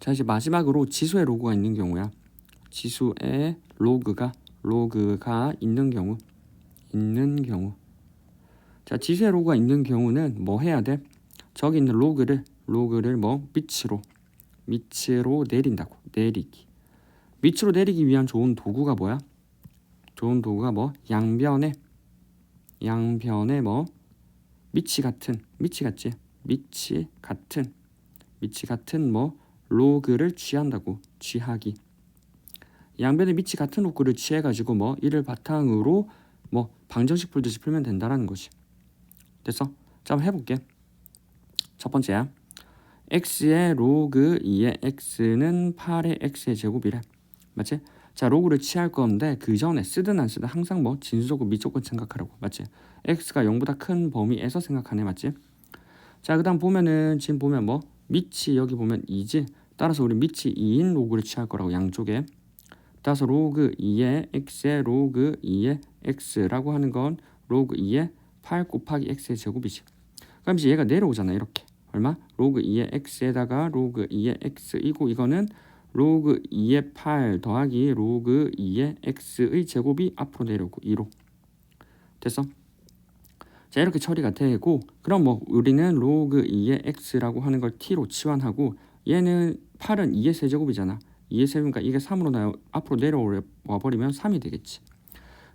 자 이제 마지막으로 지수의 로그가 있는 경우야. 지수의 로그가 로그가 있는 경우 있는 경우. 자 지수의 로그가 있는 경우는 뭐 해야 돼? 저기 있는 로그를 로그를 뭐 밑으로 밑으로 내린다고 내리기. 밑으로 내리기 위한 좋은 도구가 뭐야? 좋은 도구가 뭐 양변에 양변에 뭐 밑이 같은 밑이 같지 밑이 같은 밑이 같은 뭐 로그를 취한다고 취하기 양변의 밑이 같은 로그를 취해가지고 뭐 이를 바탕으로 뭐 방정식 풀듯이 풀면 된다라는 거지 됐어? 자 한번 해볼게 첫 번째야 x의 로그 2의 x는 8의 x의 제곱이래 맞지? 자 로그를 취할 건데 그 전에 쓰든 안 쓰든 항상 뭐 진수조건 미조건 생각하라고 맞지? x가 0보다 큰 범위에서 생각하네 맞지? 자 그 다음 보면은 지금 보면 뭐 밑이 여기 보면 2지 따라서 우리 밑이 2인 로그를 취할 거라고 양쪽에 따라서 로그 2의 x의 로그 2의 x라고 하는 건 로그 2의 8 곱하기 x의 제곱이지 그럼 이제 얘가 내려오잖아 이렇게 얼마? 로그 2의 x에다가 로그 2의 x이고 이거는 로그 2의 8 더하기 로그 2의 x의 제곱이 앞으로 내려오고 2로 됐어? 자 이렇게 처리가 되고 그럼 뭐 우리는 로그 2의 x라고 하는 걸 t로 치환하고 얘는 8은 2의 세제곱이잖아. 2의 세제곱이니까 이게 3으로 나 앞으로 내려와 버리면 3이 되겠지.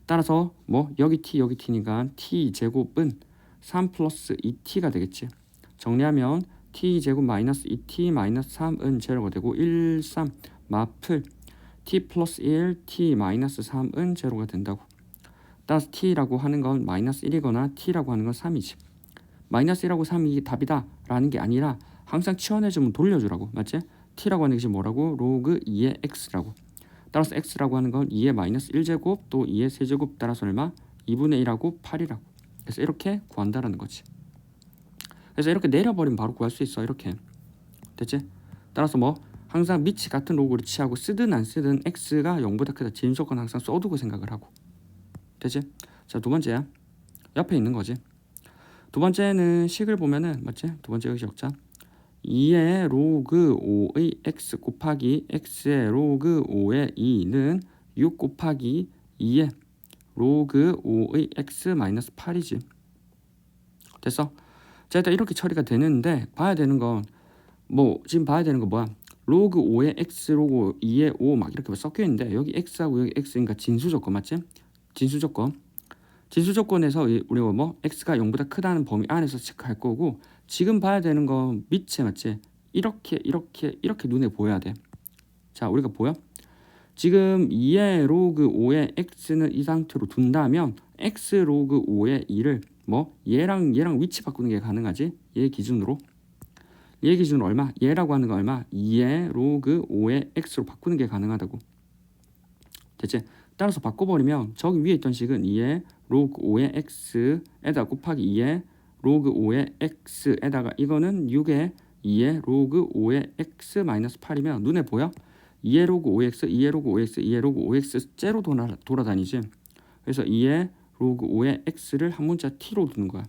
따라서 뭐 여기 t 여기 t니까 t 제곱은 3 플러스 2t가 되겠지. 정리하면 t 제곱 마이너스 2t 마이너스 3은 제로가 되고 1, 3 마플 t 플러스 1 t 마이너스 3은 제로가 된다고. 따라서 t라고 하는 건 마이너스 1이거나 t라고 하는 건 3이지. 마이너스 1하고 3이 답이다 라는 게 아니라 항상 치환해주면 돌려주라고 맞지? t라고 하는 것이 뭐라고? 로그 2의 x라고 따라서 x라고 하는 건 2의 마이너스 1제곱 또 2의 세제곱 따라서 얼마? 2분의 1하고 8이라고 그래서 이렇게 구한다라는 거지 그래서 이렇게 내려버리면 바로 구할 수 있어 이렇게 됐지? 따라서 뭐 항상 밑이 같은 로그를 취하고 쓰든 안 쓰든 x가 0보다 크다 진조건 항상 써두고 생각을 하고 되지? 자 두 번째야 옆에 있는 거지 두 번째는 식을 보면은 맞지? 두 번째 여기 적자 2의 로그 5의 x 곱하기 x의 로그 5의 2는 6 곱하기 2의 로그 5의 x 마이너스 8이지 됐어? 자 일단 이렇게 처리가 되는데 봐야 되는 건 뭐 지금 봐야 되는 거 뭐야 로그 5의 x 로그 2의 5 막 이렇게 섞여 있는데 여기 x하고 여기 x니까 진수 조건 맞지? 진수 조건 진수 조건에서 이- 우리가 뭐 x가 0보다 크다는 범위 안에서 체크할 거고 지금 봐야 되는 건 밑에 맞지? 이렇게 이렇게 이렇게 눈에 보여야 돼. 자 우리가 보여? 지금 2의 로그 5의 x는 이 상태로 둔다면 x 로그 5의 2를 뭐 얘랑 얘랑 위치 바꾸는 게 가능하지? 얘 기준으로 얘 기준으로 얼마? 얘라고 하는 거 얼마? 2의 로그 5의 x로 바꾸는 게 가능하다고. 됐지? 따라서 바꿔버리면 저기 위에 있던 식은 2의 로그 5의 x에다 곱하기 2의 로그 5의 x에다가 이거는 6의 2의 로그 5의 x 마이너스 8이면 눈에 보여? 2의 로그 5x, 2의 로그 5x, 2의 로그 5x 째로 돌아, 돌아다니지. 그래서 2의 로그 5의 x를 한 문자 t로 두는 거야.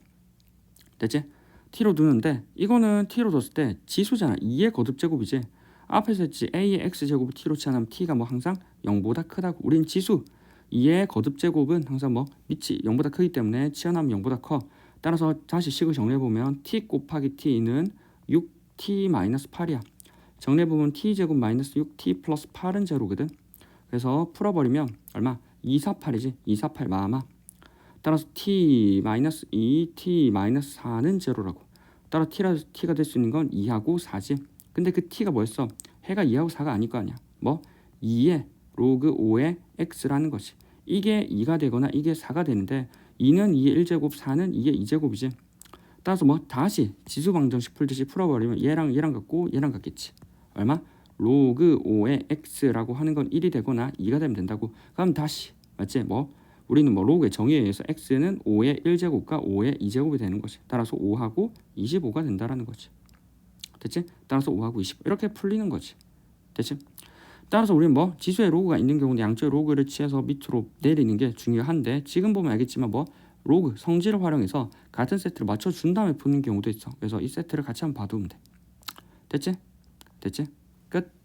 됐지? t로 두는데 이거는 t로 뒀을 때 지수잖아. 2의 거듭 제곱이지. 앞에서 했지 a의 x 제곱을 t로 치환하면 t가 뭐 항상 0보다 크다고. 우린 지수 2의 거듭 제곱은 항상 뭐 밑이 0보다 크기 때문에 치환하면 0보다 커. 따라서 다시 식을 정리해 보면 t 곱하기 t는 6t 마이너스 8이야. 정리해 보면 t 제곱 마이너스 6t 플러스 8은 제로거든. 그래서 풀어버리면 얼마? 248이지. 248 마마. 따라서 t 마이너스 2, t 마이너스 4는 제로라고. 따라 t라 t가 될 수 있는 건 2하고 4지. 근데 그 t가 뭐였어? 해가 2하고 4가 아닐 거 아니야. 뭐 2의 로그 5의 x라는 것이. 이게 2가 되거나 이게 4가 되는데 2는 2의 1제곱, 4는 2의 2제곱이지. 따라서 뭐 다시 지수 방정식 풀듯이 풀어버리면 얘랑 얘랑 같고 얘랑 같겠지. 얼마? 로그 5의 x라고 하는 건 1이 되거나 2가 되면 된다고. 그럼 다시 맞지? 뭐 우리는 뭐 로그의 정의에 의해서 x는 5의 1제곱과 5의 2제곱이 되는 거지. 따라서 5하고 25가 된다라는 거지. 됐지? 따라서 5하고 25 이렇게 풀리는 거지. 됐지? 따라서 우리는 뭐 지수의 로그가 있는 경우는 양쪽의 로그를 취해서 밑으로 내리는 게 중요한데 지금 보면 알겠지만 뭐 로그 성질을 활용해서 같은 세트를 맞춰준 다음에 푸는 경우도 있어. 그래서 이 세트를 같이 한번 봐두면 돼. 됐지? 됐지? 끝.